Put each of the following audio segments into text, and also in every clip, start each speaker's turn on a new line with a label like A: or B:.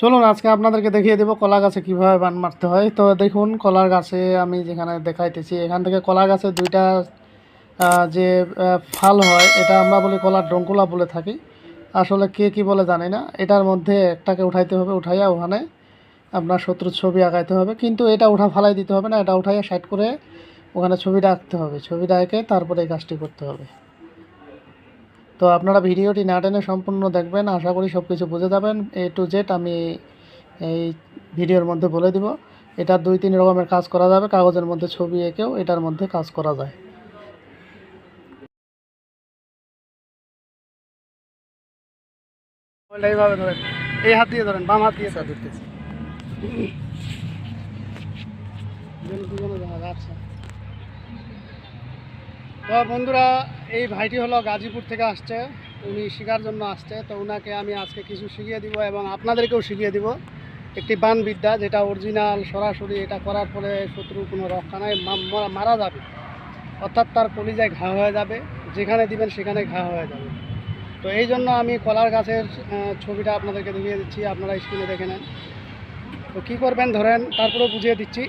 A: চলুন, আজকে আপনাদেরকে দেখিয়ে দেবো কলা গাছে কীভাবে বান মারতে হয়। তো দেখুন, কলার গাছে আমি যেখানে দেখাইতেছি, এখান থেকে কলা গাছে দুইটা যে ফাল হয়, এটা আমরা বলি কলার ডঙ্কুলা বলে থাকি। আসলে কে কি বলে জানি না, এটার মধ্যে একটাকে উঠাইতে হবে, উঠাইয়া ওখানে আপনার শত্রুর ছবি আঁকাইতে হবে। কিন্তু এটা উঠা ফালাই দিতে হবে না, এটা উঠাইয়া সাইড করে ওখানে ছবিটা আঁকতে হবে। ছবিটা এঁকে তারপরে এই কাজটি করতে হবে। তো আপনারা ভিডিওটি না টেনে সম্পূর্ণ দেখবেন। আশা করি সব কিছু বুঝে যাবেন। এ টু জেড আমি এই ভিডিওর মধ্যে বলে দিব। এটা দুই তিন রকমের কাজ করা যাবে। কাগজের মধ্যে ছবি এঁকেও এটার মধ্যে কাজ করা যায়। এইভাবে ধরেন। এই হাত দিয়ে ধরেন বাম হাত দিয়ে ধরতেছি আচ্ছা। তো বন্ধুরা এই ভাইটি হলো গাজীপুর থেকে আসছে। উনি শেখার জন্য আসছে। তো ওনাকে আমি আজকে কিছু শিখিয়ে দিব এবং আপনাদেরকেও শিখিয়ে দিব। একটি বান বিদ্যা যেটা অরিজিনাল সরাসরি এটা করার পরে শত্রুর কোনো রক্ষা নাই মারা যাবে। অর্থাৎ তার কলিজায় ঘা হয়ে যাবে। যেখানে দিবেন সেখানে ঘা হয়ে যাবে। তো এই জন্য আমি কলার গাছের ছবিটা আপনাদেরকে দেখিয়ে দিচ্ছি। আপনারা স্ক্রিনে দেখে নেন। তো কী করবেন? ধরেন, তারপরেও বুঝিয়ে দিচ্ছি।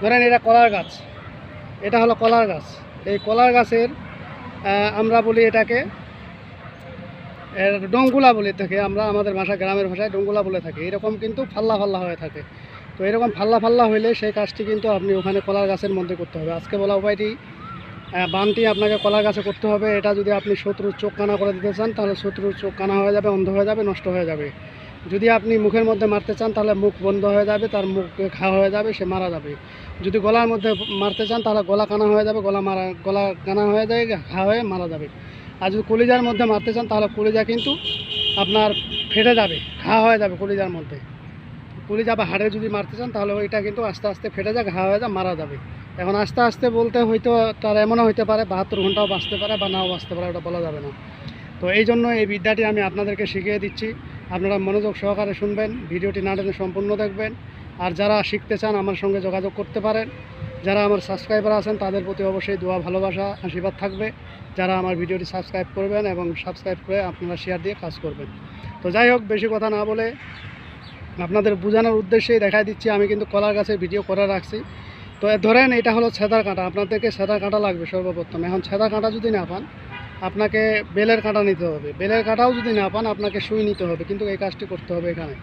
A: ধরেন এটা কলার গাছ। এটা হলো কলার গাছ। এই কলার গাছের আমরা বলি এটাকে ডঙ্গুলা বলে থাকে আমরা আমাদের ভাষা গ্রামের ভাষায় ডঙ্গুলা বলে থাকি। এরকম কিন্তু ফাল্লা ফাল্লা হয়ে থাকে। তো এরকম ফাল্লা ফাল্লা হইলে সেই কাজটি কিন্তু আপনি ওখানে কলার গাছের মধ্যে করতে হবে। আজকে বলা উপায়টি বানটি আপনাকে কলার গাছে করতে হবে। এটা যদি আপনি শত্রুর চোখ কানা করে দিতে চান, তাহলে শত্রুর চোখ কানা হয়ে যাবে, অন্ধ হয়ে যাবে, নষ্ট হয়ে যাবে। যদি আপনি মুখের মধ্যে মারতে চান, তাহলে মুখ বন্ধ হয়ে যাবে, তার মুখ ঘা হয়ে যাবে, সে মারা যাবে। যদি গলার মধ্যে মারতে চান, তাহলে গলা কানা হয়ে যাবে, গলা মারা, গলা কানা হয়ে যায় ঘা হয়ে মারা যাবে। আর যদি কলিজার মধ্যে মারতে চান, তাহলে কলিজা কিন্তু আপনার ফেটে যাবে, ঘা হয়ে যাবে কলিজার মধ্যে। কলিজা বা হাড়ে যদি মারতে চান, তাহলে ওইটা কিন্তু আস্তে আস্তে ফেটে যায়, ঘা হয়ে যায়, মারা যাবে। এখন আস্তে আস্তে বলতে হয়তো, তার এমনও হইতে পারে, বাহাত্তর ঘন্টাও বাঁচতে পারে বা নাও বাঁচতে পারে, ওটা বলা যাবে না। তো এই জন্য এই বিদ্যাটি আমি আপনাদেরকে শিখিয়ে দিচ্ছি। আপনারা মনোযোগ সহকারে শুনবেন, ভিডিওটি না টেনে সম্পূর্ণ দেখবেন। আর যারা শিখতে চান আমার সঙ্গে যোগাযোগ করতে পারেন, যারা আমার সাবস্ক্রাইবার আছেন তাদের প্রতি অবশ্যই দোয়া, ভালোবাসা, আশীর্বাদ থাকবে। যারা আমার ভিডিওটি সাবস্ক্রাইব করবেন এবং সাবস্ক্রাইব করে আপনারা শেয়ার দিয়ে কাজ করবেন। তো যাই হোক, বেশি কথা না বলে আপনাদের বোঝানোর উদ্দেশ্যেই দেখাই দিচ্ছি। আমি কিন্তু কলার গাছের ভিডিও করে রাখছি। তো ধরেন এটা হলো ছেদার কাঁটা। আপনাদেরকে ছেদার কাঁটা লাগবে সর্বপ্রথম। এখন ছেদার কাঁটা যদি না পান আপনাকে বেলের কাঁটা নিতে হবে। বেলের কাঁটাও যদি না পান, আপনাকে সুই নিতে হবে। কিন্তু এই কাজটি করতে হবে এখানে।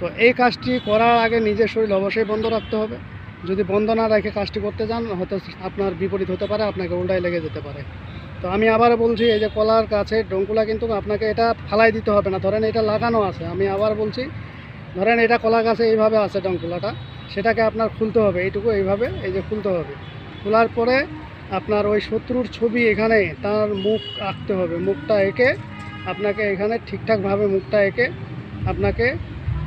A: তো এই কাজটি করার আগে নিজের শরীর অবশ্যই বন্ধ রাখতে হবে। যদি বন্ধ না রেখে কাজটি করতে যান, হয়তো আপনার বিপরীত হতে পারে, আপনাকে উল্টাই লেগে যেতে পারে। তো আমি আবার বলছি, এই যে কলার কাছে ডঙ্কুলা কিন্তু আপনাকে এটা ফালাই দিতে হবে না। ধরেন এটা লাগানো আছে। আমি আবার বলছি, ধরেন এটা কলা গাছে এইভাবে আছে ডঙ্কুলাটা সেটাকে আপনার খুলতে হবে। এইটুকু এইভাবে, এই যে খুলতে হবে। খোলার পরে আপনার ওই শত্রুর ছবি এখানে, তার মুখ আঁকতে হবে। মুখটা এঁকে আপনাকে এখানে ঠিকঠাকভাবে মুখটা এঁকে আপনাকে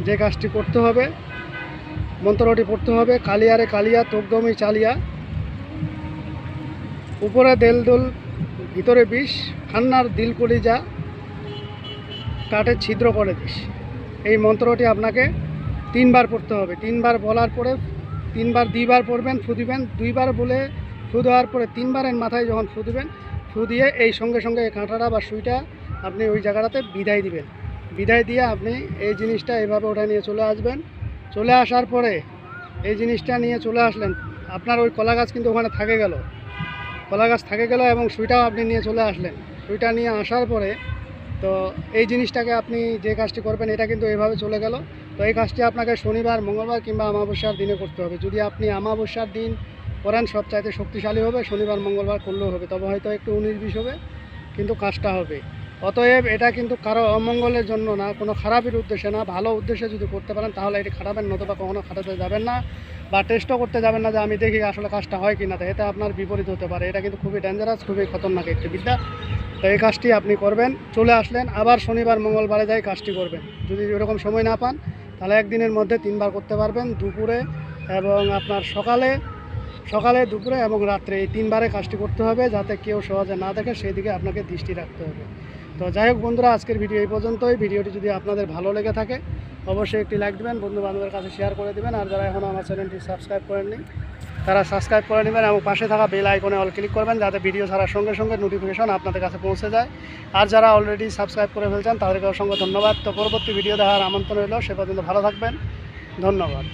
A: যে কাজটি করতে হবে, মন্ত্রটি পড়তে হবে কালিয়ারে কালিয়া তোকদমি চালিয়া। উপরে দেল দোল ভিতরে বিষ, খান্নার দিল কলিজা কাটে ছিদ্র করে দিস। এই মন্ত্রটি আপনাকে তিনবার পড়তে হবে। তিনবার বলার পরে, তিনবার, দুইবার পড়বেন ফু দিবেন দুইবার বলে ফু দেওয়ার পরে তিনবারের মাথায় যখন ফু দিবেন, ফু দিয়ে এই সঙ্গে সঙ্গে কাঁটাটা বা সুইটা আপনি ওই জায়গাটাতে বিদায় দিবেন। বিদায় দিয়ে আপনি এই জিনিসটা এইভাবে ওটা নিয়ে চলে আসবেন। চলে আসার পরে এই জিনিসটা নিয়ে চলে আসলেন, আপনার ওই কলা গাছ কিন্তু ওখানে থাকে গেল। কলা গাছ থাকে গেল এবং সুইটাও আপনি নিয়ে চলে আসলেন। সুইটা নিয়ে আসার পরে তো এই জিনিসটাকে আপনি যে কাজটি করবেন এটা কিন্তু এইভাবে চলে গেল। তো এই কাজটি আপনাকে শনিবার, মঙ্গলবার কিংবা অমাবস্যার দিনে করতে হবে। যদি আপনি অমাবস্যার দিন করেন, সবচাইতে শক্তিশালী হবে, শনিবার, মঙ্গলবার করলেও হবে, তবে হয়তো একটু উনিশ, বিশ হবে, কিন্তু কাজটা হবে। অতএব এটা কিন্তু কারও অমঙ্গলের জন্য না, কোনো খারাপের উদ্দেশ্যে না, ভালো উদ্দেশ্যে যদি করতে পারেন, তাহলে এটি খাটাবেন, নতুবা কখনো খাটাতে যাবেন না, বা টেস্টও করতে যাবেন না যে আমি দেখি আসলে কাজটা হয় কি না এতে আপনার বিপরীত হতে পারে। এটা কিন্তু খুবই ডেঞ্জারাস খুবই খতরনাক একটি বিদ্যা। তো এই কাজটি আপনি করবেন, চলে আসলেন, আবার শনিবার, মঙ্গলবারে যাই কাজটি করবেন। যদি এরকম সময় না পান, তাহলে একদিনের মধ্যে তিনবার করতে পারবেন, দুপুরে এবং আপনার সকালে সকালে, দুপুরে এবং রাত্রে এই তিনবারে কাজটি করতে হবে যাতে কেউ সহজে না দেখে সেই দিকে আপনাকে দৃষ্টি রাখতে হবে। তো যাই হোক বন্ধুরা, আজকের ভিডিও এই পর্যন্তই। ভিডিওটি যদি আপনাদের ভালো লেগে থাকে, অবশ্যই একটি লাইক দেবেন বন্ধু বান্ধবের কাছে শেয়ার করে দেবেন। আর যারা এখনও আমার চ্যানেলটি সাবস্ক্রাইব করেননি, তারা সাবস্ক্রাইব করে নেবেন এবং পাশে থাকা বেল আইকনে অল ক্লিক করবেন যাতে ভিডিও ছাড়ার সঙ্গে সঙ্গে নোটিফিকেশন আপনাদের কাছে পৌঁছে যায়। আর যারা অলরেডি সাবস্ক্রাইব করে ফেলছেন, তাদেরকে অসংখ্য ধন্যবাদ। তো পরবর্তী ভিডিও দেখার আমন্ত্রণ রইল। সে পর্যন্ত ভালো থাকবেন। ধন্যবাদ।